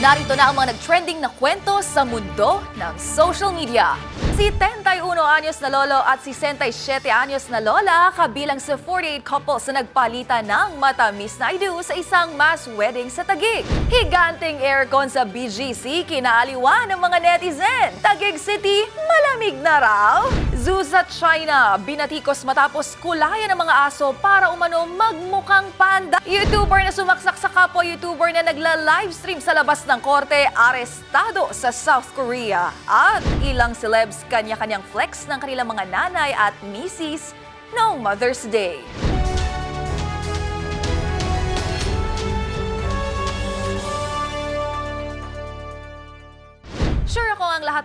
Narito na ang mga nag-trending na kwento sa mundo ng social media. Si 31 anyos na lolo at si 67 anyos na lola kabilang sa 48 couples na nagpalitan ng matamis na I do sa isang mass wedding sa Taguig. Higanting aircon sa BGC kinaaliwan ng mga netizen. Taguig City, malamig na raw. Zoo sa China, binatikos matapos kulayan ng mga aso para umano magmukhang panda. YouTuber na sumaksak sa kapwa YouTuber na nagla-livestream sa labas ng korte, arestado sa South Korea. At ilang celebs kanya-kanyang flex ng kanilang mga nanay at misis noong Mother's Day.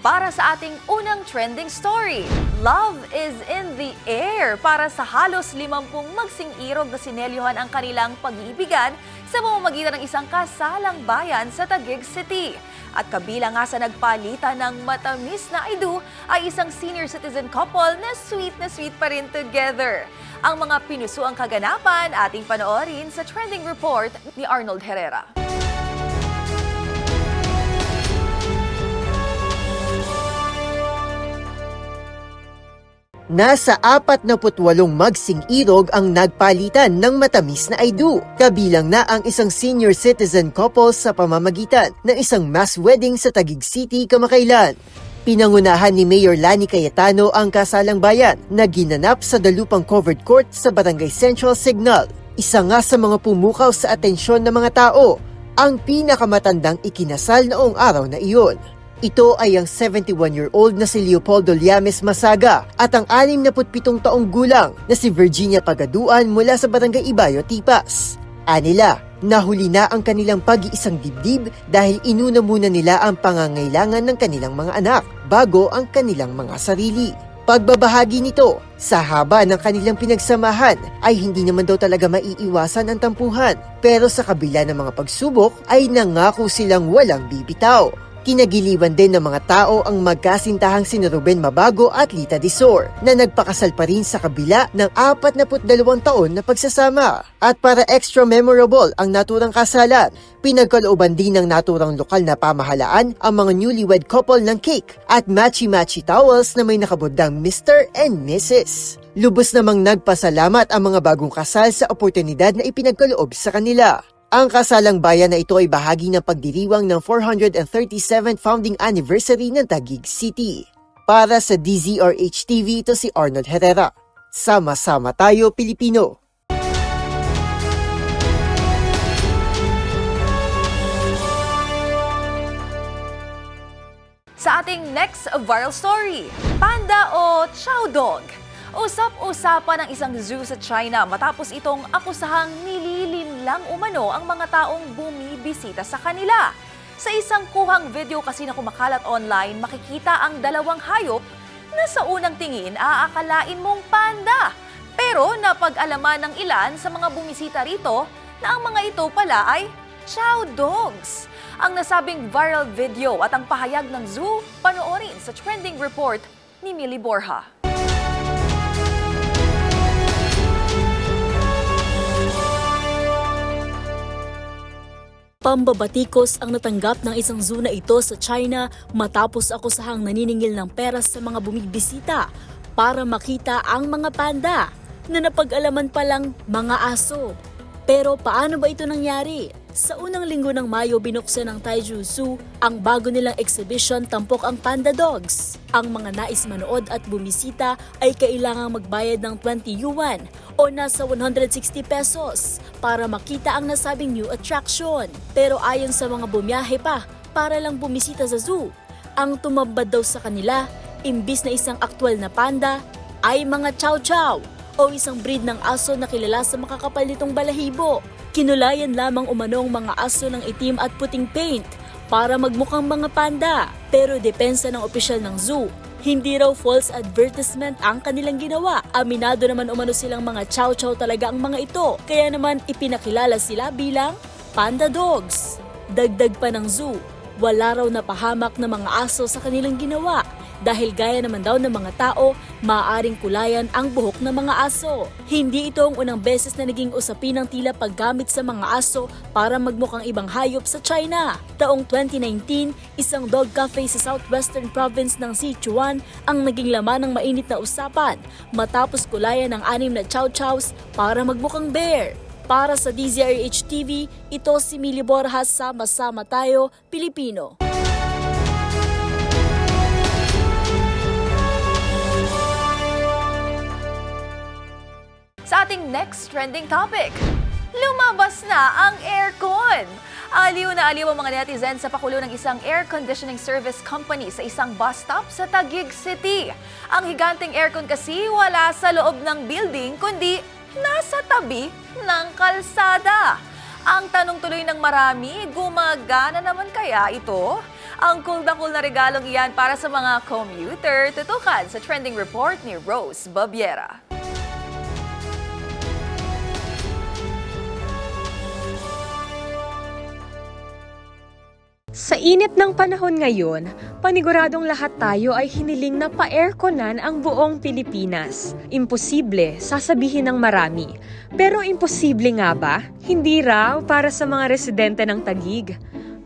Para sa ating unang trending story, Love is in the air para sa halos 50 magsing-irog na sinelyohan ang kanilang pag-iibigan sa pamamagitan ng isang kasalang bayan sa Taguig City. At kabilang nga sa nagpalitan ng matamis na idu ay isang senior citizen couple na sweet na sweet pa rin together. Ang mga pinusuang kaganapan ating panoorin sa trending report ni Arnold Herrera. Nasa 48 magsing irog ang nagpalitan ng matamis na aidu, kabilang na ang isang senior citizen couple sa pamamagitan ng isang mass wedding sa Taguig City kamakailan. Pinangunahan ni Mayor Lani Cayetano ang kasalang bayan na ginanap sa dalupang covered court sa Barangay Central Signal. Isa nga sa mga pumukaw sa atensyon ng mga tao, ang pinakamatandang ikinasal noong araw na iyon. Ito ay ang 71-year-old na si Leopoldo Llames Masaga at ang 67 taong gulang na si Virginia Pagaduan mula sa Barangay Ibayo, Tipas. Anila, nahuli na ang kanilang pag-iisang dibdib dahil inuna muna nila ang pangangailangan ng kanilang mga anak bago ang kanilang mga sarili. Pagbabahagi nito, sa haba ng kanilang pinagsamahan ay hindi naman daw talaga maiiwasan ang tampuhan pero sa kabila ng mga pagsubok ay nangako silang walang bibitaw. Kinagiliwan din ng mga tao ang magkasintahang si Ruben Mabago at Lita Disor na nagpakasal pa rin sa kabila ng 42 taon na pagsasama. At para extra memorable ang naturang kasalan, pinagkalooban din ng naturang lokal na pamahalaan ang mga newlywed couple ng cake at matchy-matchy towels na may nakabudang Mr. and Mrs. Lubos namang nagpasalamat ang mga bagong kasal sa oportunidad na ipinagkaloob sa kanila. Ang kasalang bayan na ito ay bahagi ng pagdiriwang ng 437th founding anniversary ng Taguig City. Para sa DZRH TV, ito si Arnold Herrera. Sama-sama tayo, Pilipino! Sa ating next viral story, panda o chow dog? Usap-usapan ng isang zoo sa China matapos itong akusahang nililinlang umano ang mga taong bumibisita sa kanila. Sa isang kuhang video kasi na kumakalat online, makikita ang dalawang hayop na sa unang tingin aakalain mong panda. Pero napag-alaman ng ilan sa mga bumisita rito na ang mga ito pala ay chow dogs. Ang nasabing viral video at ang pahayag ng zoo, panoorin sa trending report ni Millie Borja. Pambabatikos ang natanggap ng isang zoo ito sa China matapos akusahang naniningil ng pera sa mga bumibisita para makita ang mga panda na napag-alaman palang mga aso. Pero paano ba ito nangyari? Sa unang linggo ng Mayo binuksan ng Taiju Zoo ang bago nilang exhibition Tampok ang Panda Dogs. Ang mga nais manood at bumisita ay kailangang magbayad ng 20 yuan o nasa 160 pesos para makita ang nasabing new attraction. Pero ayon sa mga bumiyahe pa para lang bumisita sa zoo, ang tumambad daw sa kanila imbis na isang aktwal na panda ay mga chow chow o isang breed ng aso na kilala sa makakapal nitong balahibo. Kinulayan lamang umanong mga aso ng itim at puting paint para magmukhang mga panda. Pero depensa ng opisyal ng zoo, hindi raw false advertisement ang kanilang ginawa. Aminado naman umano silang mga chow-chow talaga ang mga ito. Kaya naman ipinakilala sila bilang panda dogs. Dagdag pa ng zoo, wala raw napahamak na mga aso sa kanilang ginawa dahil gaya naman daw ng mga tao, maaaring kulayan ang buhok ng mga aso. Hindi ito ang unang beses na naging usapin ng tila paggamit sa mga aso para magmukhang ibang hayop sa China. Taong 2019, isang dog cafe sa southwestern province ng Sichuan ang naging laman ng mainit na usapan matapos kulayan ng anim na chow-chows para magmukhang bear. Para sa DZRH TV, ito si Mili Borjas sa Masama Tayo, Pilipino. Sa ating next trending topic, lumabas na ang aircon! Aliw na aliw ang mga netizens sa pakulo ng isang air conditioning service company sa isang bus stop sa Taguig City. Ang higanteng aircon kasi wala sa loob ng building kundi nasa tabi ng kalsada. Ang tanong tuloy ng marami, gumagana naman kaya ito? Ang cool na cool na regalong iyan para sa mga commuter, tutukan sa trending report ni Rose Babiera. Sa init ng panahon ngayon, paniguradong lahat tayo ay hiniling na pa-airconan ang buong Pilipinas. Imposible, sasabihin ng marami. Pero imposible nga ba? Hindi raw para sa mga residente ng Tagig.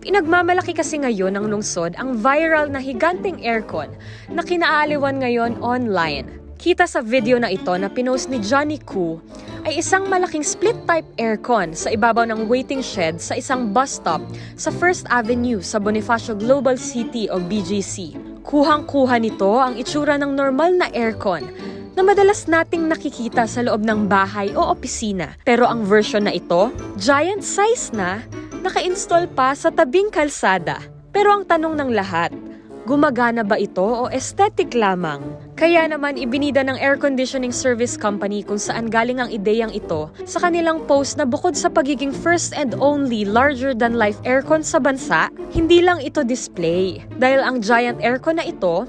Pinagmamalaki kasi ngayon ng lungsod ang viral na higanteng aircon na kinaaliwan ngayon online. Kita sa video na ito na pinost ni Johnny Koo ay isang malaking split-type aircon sa ibabaw ng waiting shed sa isang bus stop sa First Avenue sa Bonifacio Global City o BGC. Kuhang-kuha nito ang itsura ng normal na aircon na madalas nating nakikita sa loob ng bahay o opisina. Pero ang version na ito, giant size na, naka-install pa sa tabing kalsada. Pero ang tanong ng lahat, Gumagana ba ito o aesthetic lamang? Kaya naman ibinida ng air conditioning service company kung saan galing ang ideyang ito sa kanilang post na bukod sa pagiging first and only larger-than-life aircon sa bansa, hindi lang ito display. Dahil ang giant aircon na ito,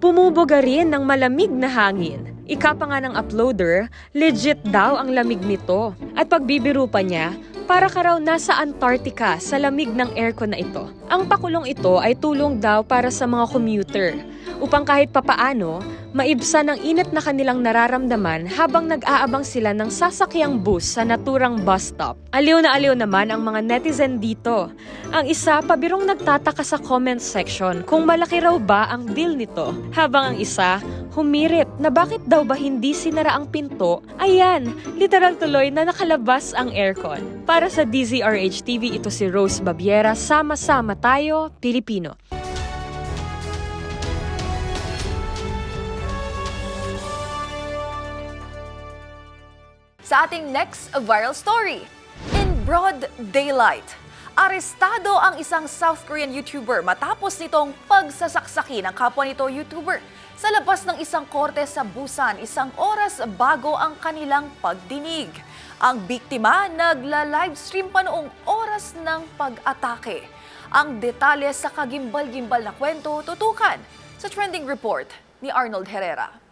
bumubuga rin ng malamig na hangin. Ika pa nga ng uploader, legit daw ang lamig nito. At pagbibiro pa niya, para ka raw nasa Antarctica sa lamig ng aircon na ito. Ang pakulong ito ay tulong daw para sa mga commuter upang kahit papaano, maibsan ang init na kanilang nararamdaman habang nag-aabang sila ng sasakyang bus sa naturang bus stop. Aliw na aliw naman ang mga netizen dito. Ang isa, pabirong nagtataka sa comment section kung malaki raw ba ang bill nito. Habang ang isa, humirit na bakit daw ba hindi sinara ang pinto? Ayan, literal tuloy na nakalabas ang aircon. Para sa DZRH TV, ito si Rose Babiera. Sama-sama tayo, Pilipino. Sa ating next viral story, in broad daylight, arestado ang isang South Korean YouTuber matapos nitong pagsasaksaki ng kapwa nito YouTuber sa labas ng isang korte sa Busan isang oras bago ang kanilang pagdinig. Ang biktima nagla-livestream pa noong oras ng pag-atake. Ang detalye sa kagimbal-gimbal na kwento tutukan sa trending report ni Arnold Herrera.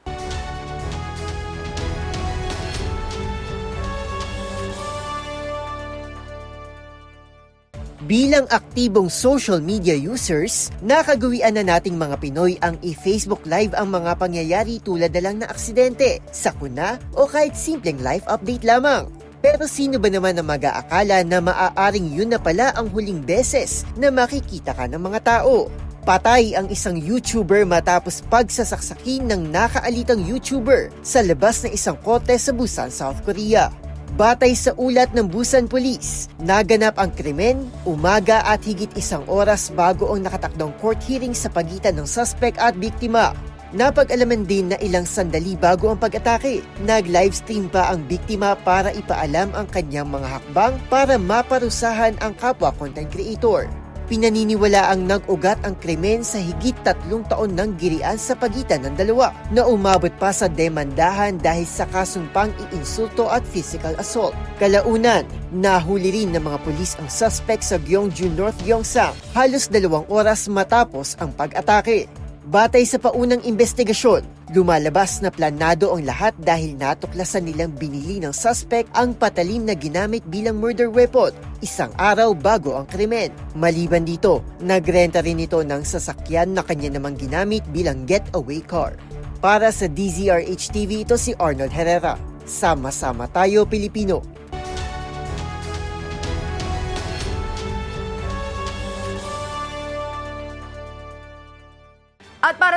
Bilang aktibong social media users, nakagawian na nating mga Pinoy ang i-Facebook Live ang mga pangyayari tulad na lang na aksidente, sakuna o kahit simpleng life update lamang. Pero sino ba naman ang mag-aakala na maaaring yun na pala ang huling beses na makikita ka ng mga tao? Patay ang isang YouTuber matapos pagsasaksakin ng nakaalitang YouTuber sa labas ng isang kote sa Busan, South Korea. Batay sa ulat ng Busan Police, naganap ang krimen umaga at higit isang oras bago ang nakatakdang court hearing sa pagitan ng suspect at biktima. Napag-alaman din na ilang sandali bago ang pag-atake. Nag-livestream pa ang biktima para ipaalam ang kanyang mga hakbang para maparusahan ang kapwa content creator. Pinaniniwala ang nag-ugat ang krimen sa higit tatlong taon ng girian sa pagitan ng dalawa na umabot pa sa demandahan dahil sa kasong iinsulto at physical assault. Kalaunan, nahuli rin ng mga pulis ang suspect sa Gyeongju North Gyeongsang halos dalawang oras matapos ang pag-atake. Batay sa paunang investigasyon, lumalabas na planado ang lahat dahil natuklasan nilang binili ng suspect ang patalim na ginamit bilang murder weapon isang araw bago ang krimen. Maliban dito, nagrenta rin ito ng sasakyan na kanya namang ginamit bilang getaway car. Para sa DZRH TV, ito si Arnold Herrera. Sama-sama tayo Pilipino.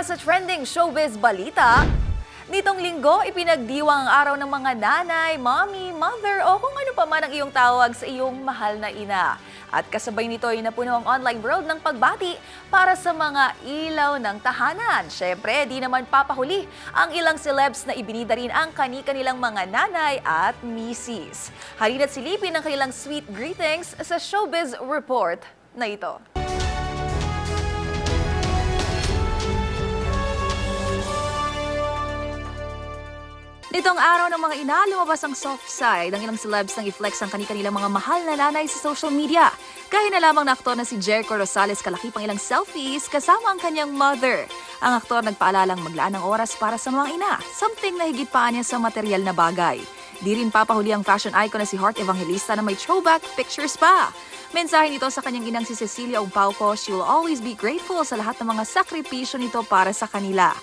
Sa trending showbiz balita, nitong linggo ipinagdiwang ang araw ng mga nanay, mommy, mother o kung ano pa man ang iyong tawag sa iyong mahal na ina. At kasabay nito ay napuno ang online world ng pagbati para sa mga ilaw ng tahanan. Siyempre, di naman papahuli ang ilang celebs na ibinida rin ang kani-kanilang mga nanay at misis. Halina't silipin ang kanilang sweet greetings sa Showbiz Report na ito. Nitong araw ng mga ina, lumabas ang soft side ng ilang celebs nang i-flex ang kanilang mga mahal na nanay sa social media. Kaya na lamang na aktor na si Jericho Rosales kalaki pang ilang selfies kasama ang kanyang mother. Ang aktor nagpaalalang maglaan ng oras para sa mga ina, something na higit pa niya sa material na bagay. Di rin papahuli ang fashion icon na si Heart Evangelista na may throwback pictures pa. Mensahe nito sa kanyang inang si Cecilia Umpauco, she will always be grateful sa lahat ng mga sakripisyo nito para sa kanila.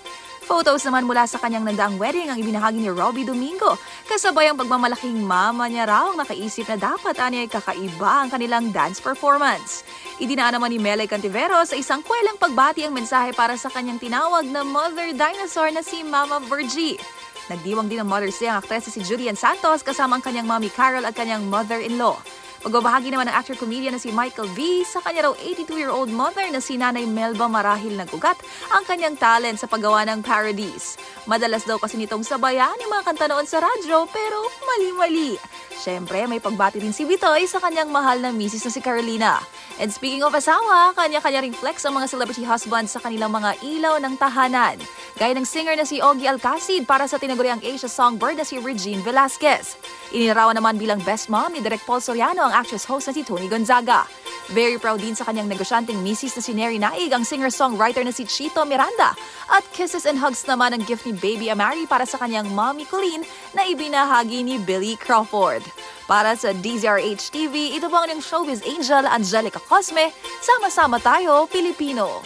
Photos naman mula sa kanyang nandaang wedding ang ibinahagi ni Robbie Domingo. Kasabay ang pagmamalaking mama niya raw nakaisip na dapat ani ay kakaiba ang kanilang dance performance. Idinaan naman ni Mele Cantivero sa isang kwelang pagbati ang mensahe para sa kanyang tinawag na mother dinosaur na si Mama Virgie. Nagdiwang din ng Mother's Day ang aktres na si Julian Santos kasama ang kanyang mommy Carol at kanyang mother-in-law. Magbabahagi naman ng actor-comedian na si Michael V sa kanya raw 82-year-old mother na si Nanay Melba marahil nagugat ang kanyang talent sa paggawa ng parodies. Madalas daw kasi nitong sabayan yung mga kanta noon sa radyo pero mali-mali. Siyempre, may pagbati din si Vitoy sa kanyang mahal na misis na si Carolina. And speaking of asawa, kanya-kanya ring flex ang mga celebrity husbands sa kanilang mga ilaw ng tahanan. Gaya ng singer na si Ogie Alcacid para sa tinaguriang Asia songbird na si Regine Velasquez. Inilarawan naman bilang best mom ni Direk Paul Soriano ang actress host na si Tony Gonzaga. Very proud din sa kanyang negosyanteng misis na si Neri Naig ang singer-songwriter na si Chito Miranda. At kisses and hugs naman ang gift ni Baby Amari para sa kanyang mommy Colleen na ibinahagi ni Billy Crawford. Para sa DZRH TV, ito po ang showbiz angel Angelica Cosme. Sama-sama tayo, Pilipino.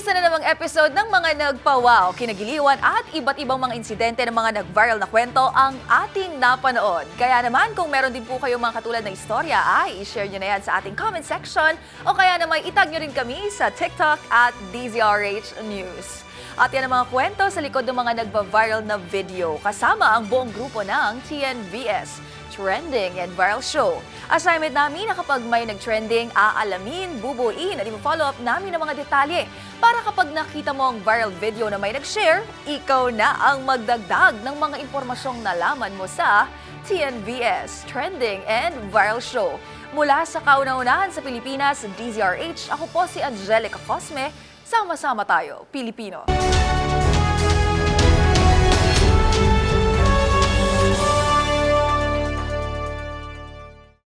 Isa na namang episode ng mga nagpawaw, kinagiliwan at iba't ibang mga insidente ng mga nag-viral na kwento ang ating napanood. Kaya naman kung meron din po kayong mga katulad na istorya, ay i-share nyo na yan sa ating comment section o kaya naman itag nyo rin kami sa TikTok at DZRH News. At yan ang mga kwento sa likod ng mga nagba-viral na video kasama ang buong grupo ng TNVS. Trending and Viral Show. Assignment namin na kapag may nag-trending, aalamin, bubuin at i-follow up namin ang mga detalye para kapag nakita mo ang viral video na may nag-share, ikaw na ang magdagdag ng mga impormasyong nalaman mo sa TNVS Trending and Viral Show. Mula sa kauna-unahan sa Pilipinas, DZRH, ako po si Angelica Cosme. Sama-sama tayo, Pilipino.